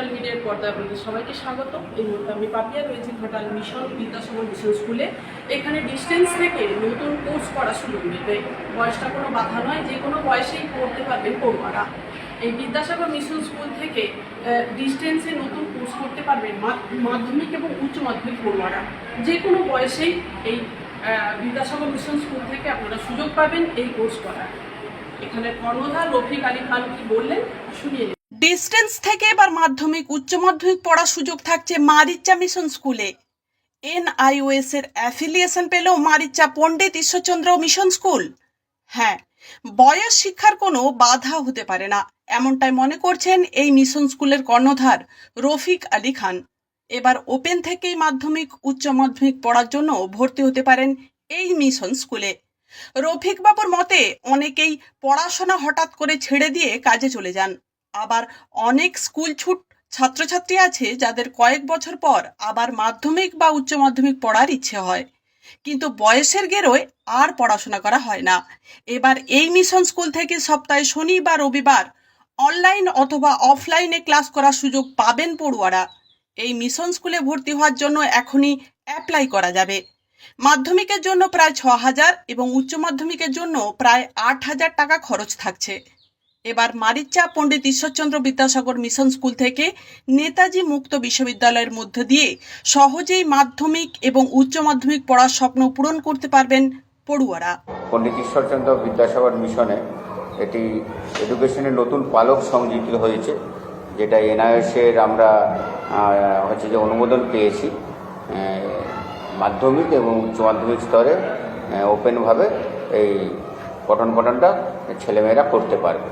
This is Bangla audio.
সোশ্যাল মিডিয়ার পর্দায় আপনাদের সবাইকে স্বাগত এই মুহূর্তে আমি পাপিয়া রয়েছি ঘাটাল মিশন বিদ্যাসাগর মিশন স্কুলে। এখানে ডিস্টেন্স থেকে নতুন কোর্স করা শুরু করবে। বয়সটা কোনো বাধা নয়, যে কোনো বয়সেই পড়তে পারবেন পড়ুয়ারা। এই বিদ্যাসাগর মিশন স্কুল থেকে ডিস্টেন্সে নতুন কোর্স করতে পারবেন মাধ্যমিক এবং উচ্চ মাধ্যমিক পড়ুয়ারা। যে কোনো বয়সেই এই বিদ্যাসাগর মিশন স্কুল থেকে আপনারা সুযোগ পাবেন এই কোর্স করার। এখানে কর্ণধার রফিক আলী খান কি বললেন, শুনিয়ে। ডিস্টেন্স থেকে এবার মাধ্যমিক, উচ্চ মাধ্যমিক পড়ার সুযোগ থাকছে মারিচা মিশন স্কুলে এনআইওএস এর অ্যাফিলিয়েশন পেল মারিচা পণ্ডিত ঈশ্বরচন্দ্র মিশন স্কুল হ্যাঁ বয়স শিক্ষার কোনো বাধা হতে পারে না, এমনটাই মনে করছেন এই মিশন স্কুলের কর্ণধার রফিক আলী খান। এবার ওপেন থেকেই মাধ্যমিক, উচ্চ মাধ্যমিক পড়ার জন্য ভর্তি হতে পারেন এই মিশন স্কুলে রফিক বাবুর মতে, অনেকেই পড়াশোনা হঠাৎ করে ছেড়ে দিয়ে কাজে চলে যান। আবার অনেক স্কুল ছুট ছাত্রছাত্রী আছে যাদের কয়েক বছর পর আবার মাধ্যমিক বা উচ্চ মাধ্যমিক পড়ার ইচ্ছে হয়। কিন্তু বয়সের গেরোয় আর পড়াশোনা করা হয় না। এবার এই মিশন স্কুল থেকে সপ্তাহে শনি বা রবিবার অনলাইন অথবা অফলাইনে ক্লাস করার সুযোগ পাবেন পড়ুয়ারা। এই মিশন স্কুলে ভর্তি হওয়ার জন্য এখনই অ্যাপ্লাই করা যাবে। মাধ্যমিকের জন্য প্রায় ছ হাজার এবং উচ্চ মাধ্যমিকের জন্য প্রায় আট হাজার টাকা খরচ থাকছে। এবার মারিচা পণ্ডিত ঈশ্বরচন্দ্র বিদ্যাসাগর মিশন স্কুল থেকে নেতাজি মুক্ত বিশ্ববিদ্যালয়ের মধ্য দিয়ে সহজেই মাধ্যমিক এবং উচ্চ মাধ্যমিক পড়ার স্বপ্ন পূরণ করতে পারবেন পড়ুয়ারা। পণ্ডিত ঈশ্বরচন্দ্র বিদ্যাসাগর মিশনে এটি এডুকেশনের নতুন পালক সংযুক্ত হয়েছে, যেটা এনআইএসের আমরা হচ্ছে যে অনুমোদন পেয়েছি মাধ্যমিক এবং উচ্চ মাধ্যমিক স্তরে ওপেনভাবে এই পঠন পঠনটা ছেলেমেয়েরা করতে পারবে।